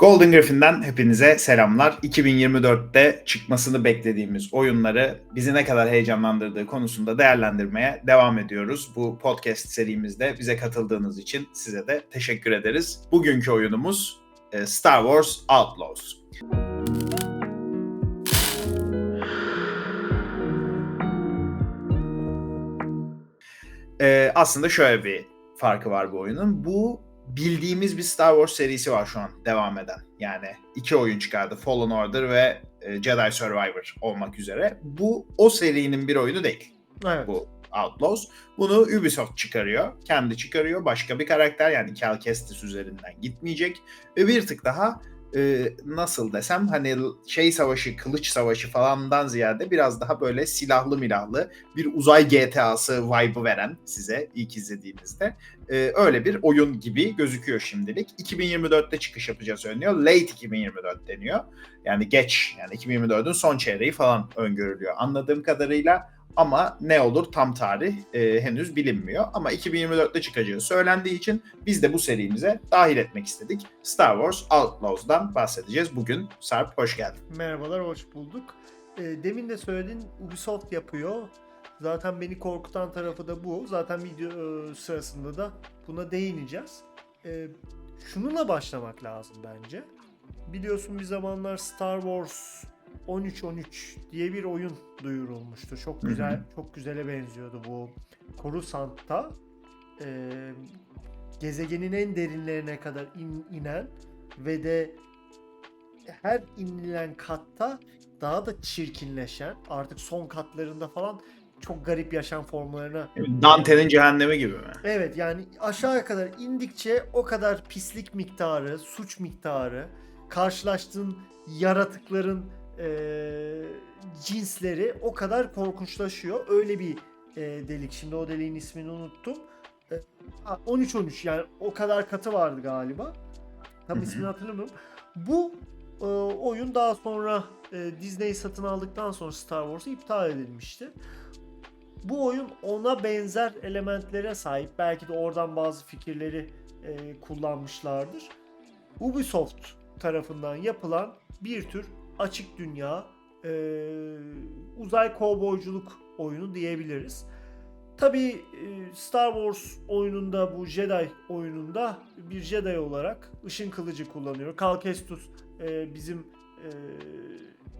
Golden Griffin'den hepinize selamlar. 2024'te çıkmasını beklediğimiz oyunları bizi ne kadar heyecanlandırdığı konusunda değerlendirmeye devam ediyoruz. Bu podcast serimizde bize katıldığınız için size de teşekkür ederiz. Bugünkü oyunumuz e, Star Wars Outlaws. Ee, aslında şöyle bir farkı var bu oyunun. Bu bildiğimiz bir Star Wars serisi var şu an devam eden. Yani iki oyun çıkardı. Fallen Order ve e, Jedi Survivor olmak üzere. Bu o serinin bir oyunu değil. Evet. Bu Outlaws. Bunu Ubisoft çıkarıyor. Kendi çıkarıyor. Başka bir karakter yani Cal Kestis üzerinden gitmeyecek. Ve bir tık daha e, nasıl desem hani şey savaşı, kılıç savaşı falandan ziyade biraz daha böyle silahlı milahlı bir uzay GTA'sı vibe'ı veren size ilk izlediğinizde e, öyle bir oyun gibi gözüküyor şimdilik. 2024'te çıkış yapacağı söyleniyor. Late 2024 deniyor. Yani geç yani 2024'ün son çeyreği falan öngörülüyor anladığım kadarıyla. Ama ne olur tam tarih e, henüz bilinmiyor. Ama 2024'te çıkacağı söylendiği için biz de bu serimize dahil etmek istedik. Star Wars Outlaws'dan bahsedeceğiz. Bugün Sarp hoş geldin. Merhabalar, hoş bulduk. E, demin de söyledin Ubisoft yapıyor. Zaten beni korkutan tarafı da bu. Zaten video e, sırasında da buna değineceğiz. E, şununla başlamak lazım bence. Biliyorsun bir zamanlar Star Wars 1313 diye bir oyun duyurulmuştu. Çok güzel, Hı hı. çok güzele benziyordu bu. Coruscant'ta e, gezegenin en derinlerine kadar in- inen ve de her inilen katta daha da çirkinleşen artık son katlarında falan çok garip yaşam formlarına Dante'nin cehennemi gibi mi? Evet yani aşağıya kadar indikçe o kadar pislik miktarı, suç miktarı, karşılaştığın yaratıkların eee, cinsleri o kadar korkunçlaşıyor. Öyle bir eee, delik. Şimdi o deliğin ismini unuttum. E, ha, 13-13 yani o kadar katı vardı galiba. Tam ismini hatırlamıyorum. Bu e, oyun daha sonra e, Disney satın aldıktan sonra Star Wars'ı iptal edilmişti. Bu oyun ona benzer elementlere sahip. Belki de oradan bazı fikirleri e, kullanmışlardır. Ubisoft tarafından yapılan bir tür açık dünya e, uzay kovboyculuk oyunu diyebiliriz. Tabii e, Star Wars oyununda bu Jedi oyununda bir Jedi olarak ışın kılıcı kullanıyor. Cal Kestis e, bizim e,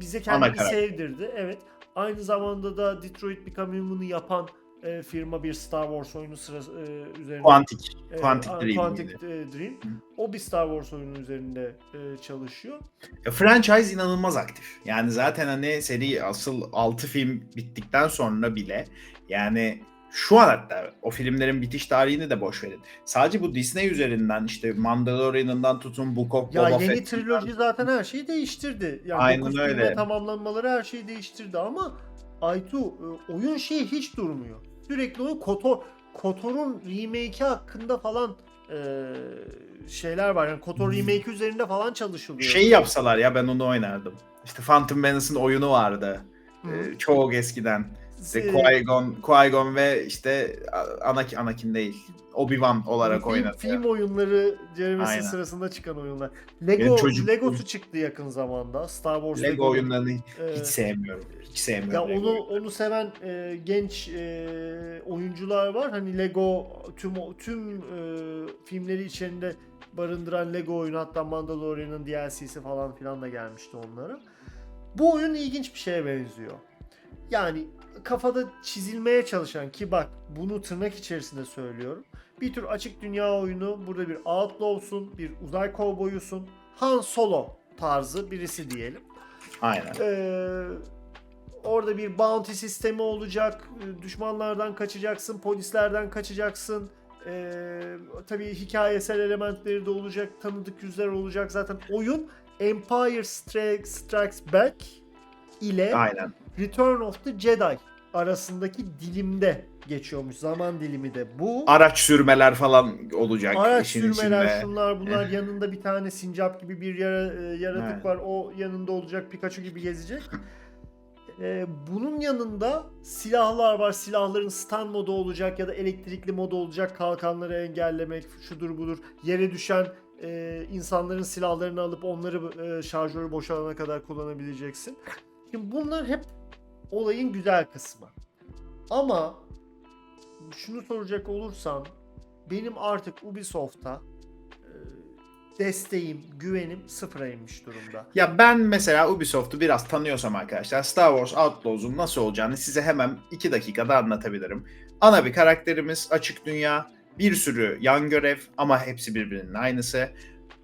bize kendini sevdirdi. Evet. Aynı zamanda da Detroit Become Human'ı yapan e, firma bir Star Wars oyunu sırası e, üzerinde Quantic. e, Quantic Dream Quantic e, Dream. O bir Star Wars oyunu üzerinde e, çalışıyor. Ya, franchise inanılmaz aktif. Yani zaten hani seri asıl 6 film bittikten sonra bile yani şu an hatta o filmlerin bitiş tarihini de boş verin. Sadece bu Disney üzerinden işte Mandalorian'ından tutun Book of Ya Boba yeni Fett'inden- triloji zaten her şeyi değiştirdi. Yani Aynen öyle. tamamlanmaları her şeyi değiştirdi ama Aytu e, oyun şeyi hiç durmuyor. Sürekli o Kotor Kotor'un remake'i hakkında falan e, şeyler var. Yani Kotor remake üzerinde falan çalışılıyor. şey yapsalar ya ben onu oynardım. İşte Phantom Menace'ın oyunu vardı. Hı. Ee, çok eskiden. İşte Ee, Qui-Gon, Qui-Gon ve işte Anakin, Anakin değil. Obi-Wan olarak film, oynadı. film oyunları ceremesi sırasında çıkan oyunlar. Lego çocukluğum- Legosu çıktı yakın zamanda. Star Wars Lego Lego'nun. oyunlarını Ee, hiç sevmiyorum. Hiç sevmiyorum. Ya Lego onu onu seven e, genç e, oyuncular var. Hani Lego tüm tüm e, filmleri içinde barındıran Lego oyunu hatta Mandalorian'ın DLC'si falan filan da gelmişti onlara. Bu oyun ilginç bir şeye benziyor. Yani kafada çizilmeye çalışan ki bak bunu tırnak içerisinde söylüyorum. Bir tür açık dünya oyunu. Burada bir outlaw'sun, bir uzay kovboyusun. Han Solo tarzı birisi diyelim. Aynen. Ee, orada bir bounty sistemi olacak. Ee, Düşmanlardan kaçacaksın, polislerden kaçacaksın. Ee, tabii hikayesel elementleri de olacak, tanıdık yüzler olacak. Zaten oyun Empire Strikes Back ile Aynen. Return of the Jedi arasındaki dilimde geçiyormuş. Zaman dilimi de bu. Araç sürmeler falan olacak Araç işin sürmeler içinde. şunlar bunlar yanında bir tane sincap gibi bir yara- e, yaratık Evet. var o yanında olacak Pikachu gibi gezecek. E, bunun yanında silahlar var silahların stun modu olacak ya da elektrikli modu olacak kalkanları engellemek şudur budur yere düşen e, insanların silahlarını alıp onları e, şarjörü boşalana kadar kullanabileceksin. Şimdi bunlar hep olayın güzel kısmı. Ama şunu soracak olursan benim artık Ubisoft'a e, desteğim, güvenim sıfıra inmiş durumda. Ya ben mesela Ubisoft'u biraz tanıyorsam arkadaşlar Star Wars Outlaws'un nasıl olacağını size hemen 2 dakikada anlatabilirim. Ana bir karakterimiz, açık dünya, bir sürü yan görev ama hepsi birbirinin aynısı.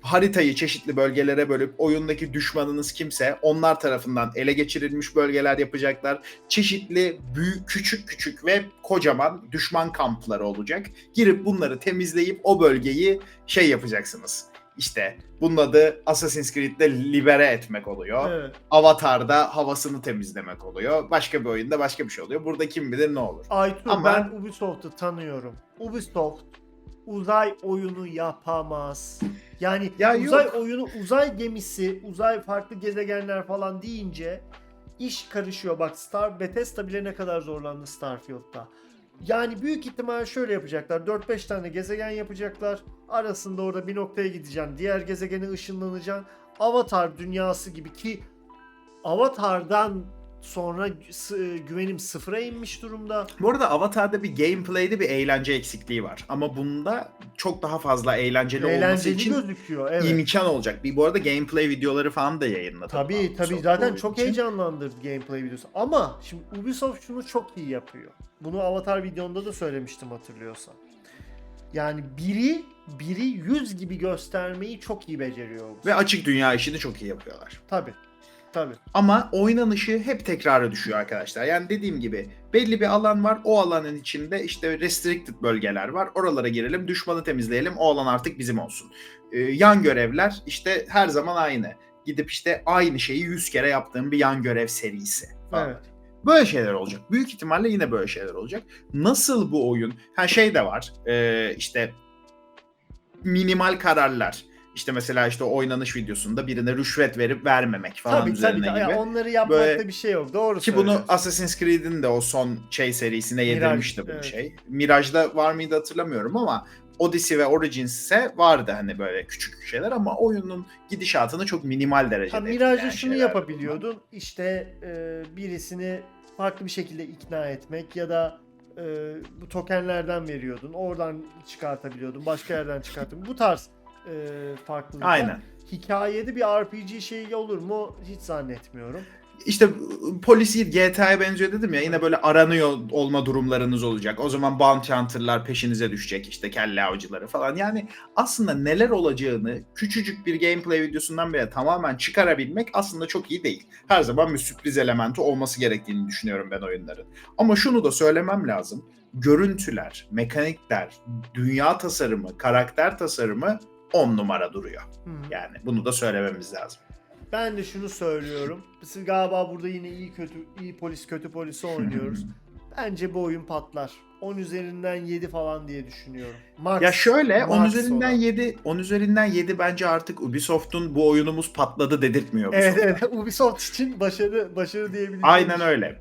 Haritayı çeşitli bölgelere bölüp oyundaki düşmanınız kimse onlar tarafından ele geçirilmiş bölgeler yapacaklar. Çeşitli büyük, küçük küçük ve kocaman düşman kampları olacak. Girip bunları temizleyip o bölgeyi şey yapacaksınız. İşte bunun adı Assassin's Creed'de libere etmek oluyor. Evet. Avatar'da havasını temizlemek oluyor. Başka bir oyunda başka bir şey oluyor. Burada kim bilir ne olur. Aytu Ama- ben Ubisoft'u tanıyorum. Ubisoft uzay oyunu yapamaz. Yani Ya uzay yok. oyunu, uzay gemisi, uzay farklı gezegenler falan deyince iş karışıyor. Bak Star Bethesda bile ne kadar zorlandı Starfield'da. Yani büyük ihtimal şöyle yapacaklar. 4-5 tane gezegen yapacaklar. Arasında orada bir noktaya gideceksin. Diğer gezegene ışınlanacaksın. Avatar dünyası gibi ki Avatar'dan sonra güvenim sıfıra inmiş durumda. Bu arada Avatar'da bir gameplay'de bir eğlence eksikliği var. Ama bunda çok daha fazla eğlenceli, olması Eğlenceli için gözüküyor. Evet. imkan olacak. Bir bu arada gameplay videoları falan da yayınladı. Tabii tabii zaten çok için. heyecanlandırdı gameplay videosu. Ama şimdi Ubisoft şunu çok iyi yapıyor. Bunu Avatar videomda da söylemiştim hatırlıyorsan. Yani biri biri yüz gibi göstermeyi çok iyi beceriyor. Ve açık dünya işini çok iyi yapıyorlar. Tabii. Tabii. Ama oynanışı hep tekrara düşüyor arkadaşlar. Yani dediğim gibi belli bir alan var. O alanın içinde işte restricted bölgeler var. Oralara girelim, düşmanı temizleyelim. O alan artık bizim olsun. Ee, yan görevler işte her zaman aynı. Gidip işte aynı şeyi 100 kere yaptığım bir yan görev serisi. falan. Evet. Böyle şeyler olacak. Büyük ihtimalle yine böyle şeyler olacak. Nasıl bu oyun? Ha şey de var. e, işte minimal kararlar. İşte mesela işte oynanış videosunda birine rüşvet verip vermemek falan Tabii üzerine tabii. gibi. Onları yapmakta Böyle- bir şey yok. Doğru Ki bunu. Assassin's Creed'in de o son şey serisine Mirage, yedirmişti bu evet. şey. Mirage'da var mıydı hatırlamıyorum ama Odyssey ve Origins'e vardı hani böyle küçük şeyler ama oyunun gidişatını çok minimal derecede Mirage'da şunu yapabiliyordun. İşte e, birisini farklı bir şekilde ikna etmek ya da e, bu tokenlerden veriyordun. Oradan çıkartabiliyordun. Başka yerden çıkartabiliyordun. Bu tarz e, farklılıklar. Aynen. Hikayede bir RPG şeyi olur mu? Hiç zannetmiyorum. İşte polis GTA'ya benziyor dedim ya yine böyle aranıyor olma durumlarınız olacak. O zaman bounty hunter'lar peşinize düşecek işte kelle avcıları falan. Yani aslında neler olacağını küçücük bir gameplay videosundan bile tamamen çıkarabilmek aslında çok iyi değil. Her zaman bir sürpriz elementi olması gerektiğini düşünüyorum ben oyunların. Ama şunu da söylemem lazım. Görüntüler, mekanikler, dünya tasarımı, karakter tasarımı 10 numara duruyor. Hı. Yani bunu da söylememiz lazım. Ben de şunu söylüyorum. Biz galiba burada yine iyi kötü iyi polis kötü polisi oynuyoruz. Bence bu oyun patlar. 10 üzerinden 7 falan diye düşünüyorum. Max, Ya şöyle 10 max üzerinden olan. 7 10 üzerinden 7 bence artık Ubisoft'un bu oyunumuz patladı dedirtmiyor. Evet Ubisoft'a. evet Ubisoft için başarı başarı diyebiliriz. Aynen öyle.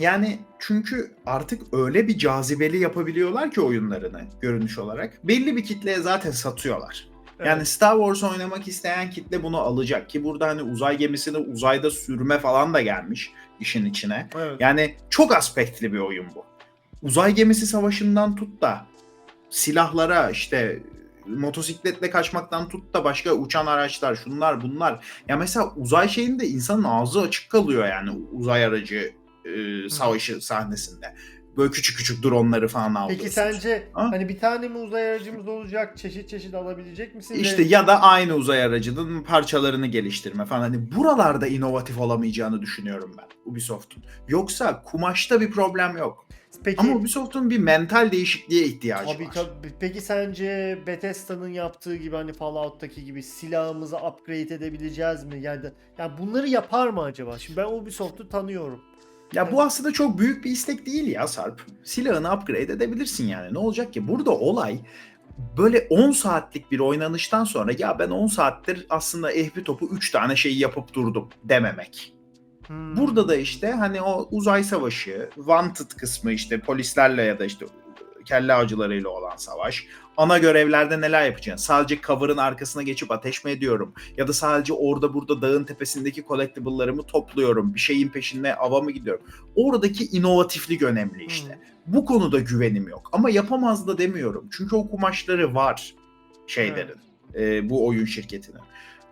Yani çünkü artık öyle bir cazibeli yapabiliyorlar ki oyunlarını görünüş olarak. Belli bir kitleye zaten satıyorlar. Yani Evet. Star Wars oynamak isteyen kitle bunu alacak ki burada hani uzay gemisini uzayda sürme falan da gelmiş işin içine. Evet. Yani çok aspektli bir oyun bu. Uzay gemisi savaşından tut da silahlara işte motosikletle kaçmaktan tut da başka uçan araçlar şunlar bunlar. Ya mesela uzay şeyinde insanın ağzı açık kalıyor yani uzay aracı e, savaşı sahnesinde. Böyle küçük küçük dronları falan alıyorsun. Peki sence Ha? hani bir tane mi uzay aracımız olacak? Çeşit çeşit alabilecek misin? İşte ya da aynı uzay aracının parçalarını geliştirme falan. Hani buralarda inovatif olamayacağını düşünüyorum ben Ubisoft'un. Yoksa kumaşta bir problem yok. Peki Ama Ubisoft'un bir mental değişikliğe ihtiyacı Tabii var. tabii. Peki sence Bethesda'nın yaptığı gibi hani Fallout'taki gibi silahımızı upgrade edebileceğiz mi? Yani, yani bunları yapar mı acaba? Şimdi ben Ubisoft'u tanıyorum. Ya bu aslında çok büyük bir istek değil ya Sarp. Silahını upgrade edebilirsin yani. Ne olacak ki? Burada olay böyle 10 saatlik bir oynanıştan sonra ya ben 10 saattir aslında ehbi topu 3 tane şeyi yapıp durdum dememek. Hmm. Burada da işte hani o uzay savaşı, wanted kısmı işte polislerle ya da işte kelle avcılarıyla olan savaş, ana görevlerde neler yapacaksın? Sadece cover'ın arkasına geçip ateş mi ediyorum? Ya da sadece orada burada dağın tepesindeki collectible'larımı topluyorum. Bir şeyin peşinde ava mı gidiyorum? Oradaki inovatiflik önemli işte. Bu konuda güvenim yok. Ama yapamaz da demiyorum. Çünkü o kumaşları var şeylerin. e, bu oyun şirketinin.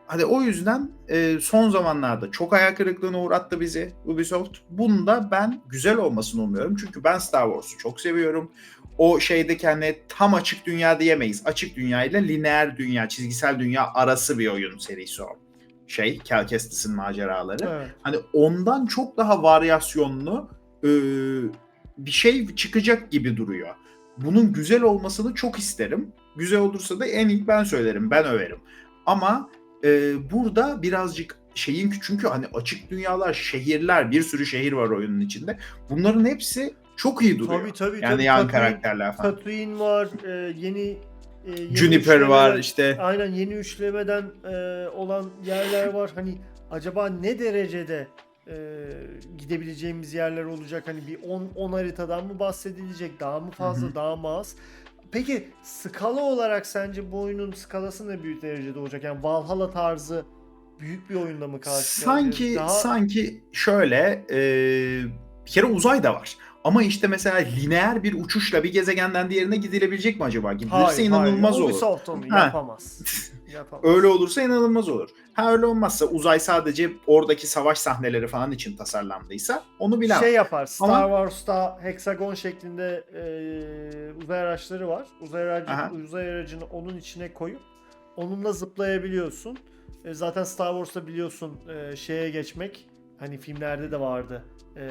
Hadi o yüzden e, son zamanlarda çok hayal kırıklığına uğrattı bizi Ubisoft. Bunda ben güzel olmasını umuyorum. Çünkü ben Star Wars'u çok seviyorum. O şeydeki hani tam açık dünya diyemeyiz. Açık dünya ile lineer dünya, çizgisel dünya arası bir oyun serisi o. Şey, Cal Kestis'in maceraları. Evet. Hani ondan çok daha varyasyonlu e, bir şey çıkacak gibi duruyor. Bunun güzel olmasını çok isterim. Güzel olursa da en ilk ben söylerim, ben överim. Ama e, burada birazcık şeyin çünkü hani açık dünyalar, şehirler, bir sürü şehir var oyunun içinde. Bunların hepsi çok iyi duruyor. Tabii tabii. yani tabii. yan Tatooine- karakterler falan. Tatooine var, e, yeni e, yeni Juniper var üçlemeden- işte. Aynen yeni üçlemeden e, olan yerler var. Hani acaba ne derecede e, gidebileceğimiz yerler olacak? Hani bir 10 10 haritadan mı bahsedilecek? Daha mı fazla, Hı hı. daha mı az? Peki skala olarak sence bu oyunun skalası ne büyük derecede olacak? Yani Valhalla tarzı büyük bir oyunla mı karşı Sanki Daha... sanki şöyle e, bir kere uzay da var. Ama işte mesela lineer bir uçuşla bir gezegenden diğerine gidilebilecek mi acaba? Gidilirse inanılmaz hayır. olur. Ubisoft onu Ha. yapamaz. yapamaz. Öyle olursa inanılmaz olur. Ha öyle olmazsa uzay sadece oradaki savaş sahneleri falan için tasarlandıysa onu bilemem. Şey yapar. Star Wars'ta heksagon şeklinde e, uzay araçları var. Uzay aracı, Aha. uzay aracını onun içine koyup onunla zıplayabiliyorsun. E, zaten Star Wars'ta biliyorsun e, şeye geçmek hani filmlerde de vardı. E,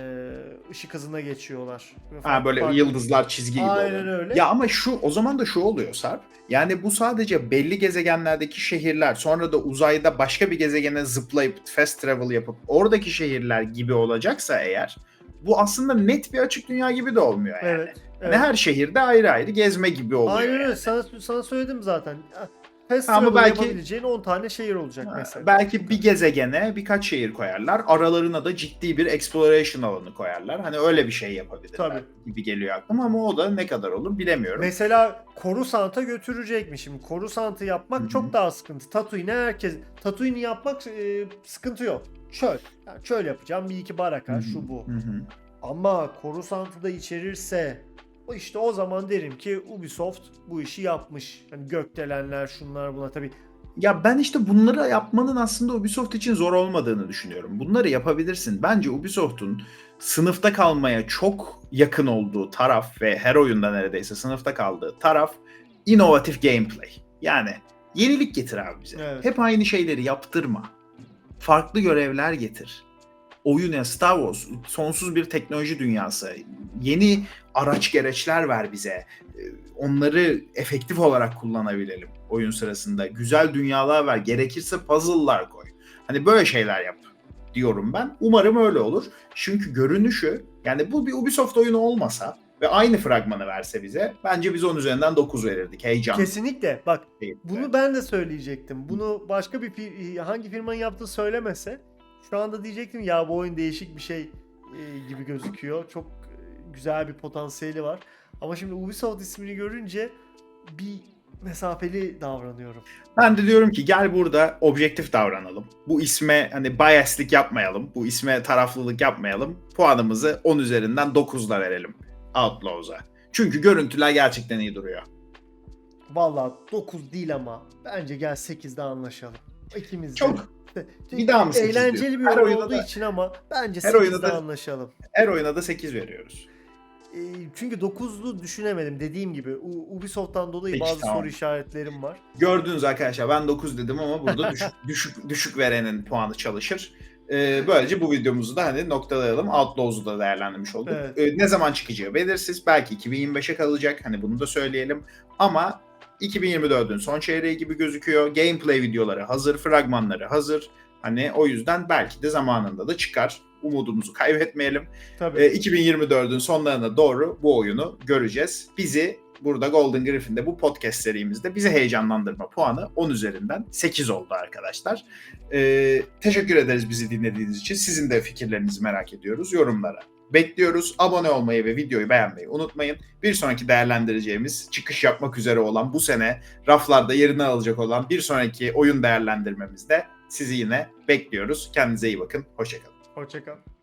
ışık hızına geçiyorlar. Ha böyle Farklı- yıldızlar çizgi gibi Aynen oluyor. öyle. Ya ama şu o zaman da şu oluyor Sarp. Yani bu sadece belli gezegenlerdeki şehirler sonra da uzayda başka bir gezegene zıplayıp fast travel yapıp oradaki şehirler gibi olacaksa eğer bu aslında net bir açık dünya gibi de olmuyor yani. Evet. Evet. her şehirde ayrı ayrı gezme gibi oluyor. Aynen yani. Sana, sana söyledim zaten. Ama belki- yapabileceğin 10 tane şehir olacak mesela. Belki bir gezegene birkaç şehir koyarlar. Aralarına da ciddi bir exploration alanı koyarlar. Hani öyle bir şey yapabilirler Tabii. gibi geliyor aklıma ama o da ne kadar olur bilemiyorum. Mesela Coruscant'a götürecek mi şimdi? Coruscant'ı yapmak Hı hı. çok daha sıkıntı. Tatooine'e herkes... Tatooine'i yapmak e, sıkıntı yok. Çöl. Yani çöl yapacağım. Bir iki baraka Hı hı, şu bu. hı hı. Ama Coruscant'ı da içerirse işte o zaman derim ki Ubisoft bu işi yapmış. Hani gökdelenler şunlar buna tabii. Ya ben işte bunları yapmanın aslında Ubisoft için zor olmadığını düşünüyorum. Bunları yapabilirsin. Bence Ubisoft'un sınıfta kalmaya çok yakın olduğu taraf ve her oyunda neredeyse sınıfta kaldığı taraf inovatif gameplay. Yani yenilik getir abi bize. Evet. Hep aynı şeyleri yaptırma. Farklı görevler getir. Oyun ya Star Wars sonsuz bir teknoloji dünyası. Yeni araç gereçler ver bize. Ee, Onları efektif olarak kullanabilelim oyun sırasında. Güzel dünyalar ver. Gerekirse puzzle'lar koy. Hani böyle şeyler yap diyorum ben. Umarım öyle olur. Çünkü görünüşü yani bu bir Ubisoft oyunu olmasa ve aynı fragmanı verse bize bence biz 10 üzerinden 9 verirdik. Heyecan. Kesinlikle bak bunu ben de söyleyecektim. Bunu başka bir hangi firmanın yaptığı söylemese şu anda diyecektim ya bu oyun değişik bir şey e, gibi gözüküyor. Çok e, güzel bir potansiyeli var. Ama şimdi Ubisoft ismini görünce bir mesafeli davranıyorum. Ben de diyorum ki gel burada objektif davranalım. Bu isme hani biaslik yapmayalım. Bu isme taraflılık yapmayalım. Puanımızı 10 üzerinden 9'la verelim Outlaws'a. Çünkü görüntüler gerçekten iyi duruyor. Vallahi 9 değil ama bence gel 8'de anlaşalım. İkimiz. Çok. Bir daha mı Eğlenceli bir? Her oyun olduğu da- için ama bence her 8'de oyuna da- anlaşalım. Her oyuna da 8 veriyoruz. E, çünkü 9'lu düşünemedim dediğim gibi. Ubisoft'tan dolayı Peki, bazı tamam. soru işaretlerim var. Gördünüz arkadaşlar ben 9 dedim ama burada düşük düşük düşük verenin puanı çalışır. Ee, böylece bu videomuzu da hani noktalayalım. Outlaws'u da değerlendirmiş olduk. Evet. Ee, ne zaman çıkacağı belirsiz. Belki 2025'e kalacak. Hani bunu da söyleyelim. Ama 2024'ün son çeyreği gibi gözüküyor. Gameplay videoları hazır, fragmanları hazır. Hani o yüzden belki de zamanında da çıkar. Umudumuzu kaybetmeyelim. Tabii. E, 2024'ün sonlarına doğru bu oyunu göreceğiz. Bizi burada Golden Griffin'de bu podcast serimizde bizi heyecanlandırma puanı 10 üzerinden 8 oldu arkadaşlar. E, teşekkür ederiz bizi dinlediğiniz için. Sizin de fikirlerinizi merak ediyoruz. Yorumlara bekliyoruz. Abone olmayı ve videoyu beğenmeyi unutmayın. Bir sonraki değerlendireceğimiz çıkış yapmak üzere olan bu sene raflarda yerini alacak olan bir sonraki oyun değerlendirmemizde sizi yine bekliyoruz. Kendinize iyi bakın. Hoşçakalın. Hoşçakal.